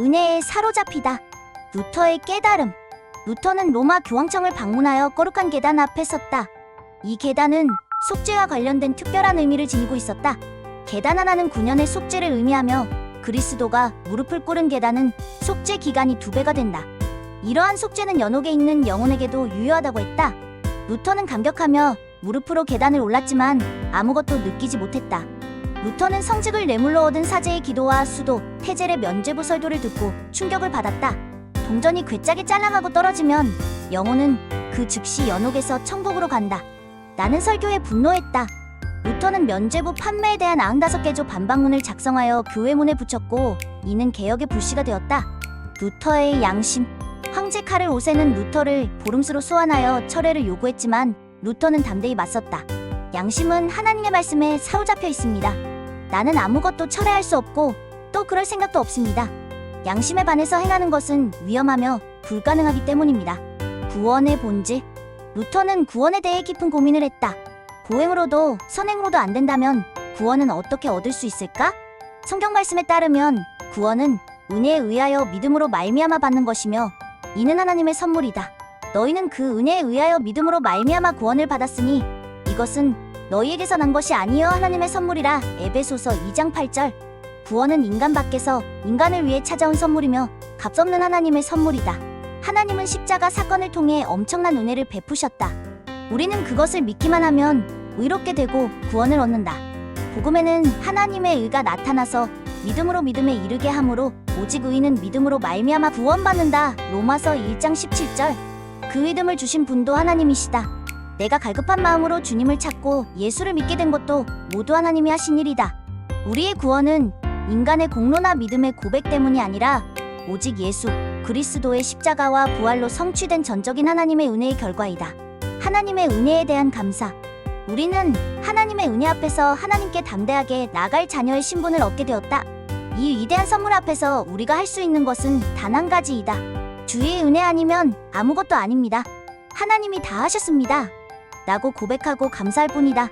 은혜에 사로잡히다. 루터의 깨달음. 루터는 로마 교황청을 방문하여 거룩한 계단 앞에 섰다. 이 계단은 속죄와 관련된 특별한 의미를 지니고 있었다. 계단 하나는 9년의 속죄를 의미하며 그리스도가 무릎을 꿇은 계단은 속죄 기간이 두 배가 된다. 이러한 속죄는 연옥에 있는 영혼에게도 유효하다고 했다. 루터는 감격하며 무릎으로 계단을 올랐지만 아무것도 느끼지 못했다. 루터는 성직을 뇌물로 얻은 사제의 기도와 수도, 태젤의 면죄부 설도를 듣고 충격을 받았다. 동전이 괴짜게 잘랑하고 떨어지면 영혼은 그 즉시 연옥에서 천국으로 간다. 나는 설교에 분노했다. 루터는 면죄부 판매에 대한 95개조 반박문을 작성하여 교회 문에 붙였고 이는 개혁의 불씨가 되었다. 루터의 양심 황제 카를 5세는 루터를 보름수로 소환하여 철회를 요구했지만 루터는 담대히 맞섰다. 양심은 하나님의 말씀에 사로잡혀 있습니다. 나는 아무것도 철회할 수 없고 또 그럴 생각도 없습니다. 양심에 반해서 행하는 것은 위험하며 불가능하기 때문입니다. 구원의 본질. 루터는 구원에 대해 깊은 고민을 했다. 고행으로도 선행으로도 안 된다면 구원은 어떻게 얻을 수 있을까? 성경 말씀에 따르면 구원은 은혜에 의하여 믿음으로 말미암아 받는 것이며 이는 하나님의 선물이다. 너희는 그 은혜에 의하여 믿음으로 말미암아 구원을 받았으니 이것은 너희에게서 난 것이 아니여 하나님의 선물이라 에베소서 2장 8절. 구원은 인간 밖에서 인간을 위해 찾아온 선물이며 값없는 하나님의 선물이다. 하나님은 십자가 사건을 통해 엄청난 은혜를 베푸셨다. 우리는 그것을 믿기만 하면 의롭게 되고 구원을 얻는다. 복음에는 하나님의 의가 나타나서 믿음으로 믿음에 이르게 하므로 오직 의인은 믿음으로 말미암아 구원받는다. 로마서 1장 17절. 그 믿음을 주신 분도 하나님이시다. 내가 갈급한 마음으로 주님을 찾고 예수를 믿게 된 것도 모두 하나님이 하신 일이다. 우리의 구원은 인간의 공로나 믿음의 고백 때문이 아니라 오직 예수 그리스도의 십자가와 부활로 성취된 전적인 하나님의 은혜의 결과이다. 하나님의 은혜에 대한 감사. 우리는 하나님의 은혜 앞에서 하나님께 담대하게 나갈 자녀의 신분을 얻게 되었다. 이 위대한 선물 앞에서 우리가 할 수 있는 것은 단 한 가지이다. 주의 은혜 아니면 아무것도 아닙니다. 하나님이 다 하셨습니다. 라고 고백하고 감사할 뿐이다.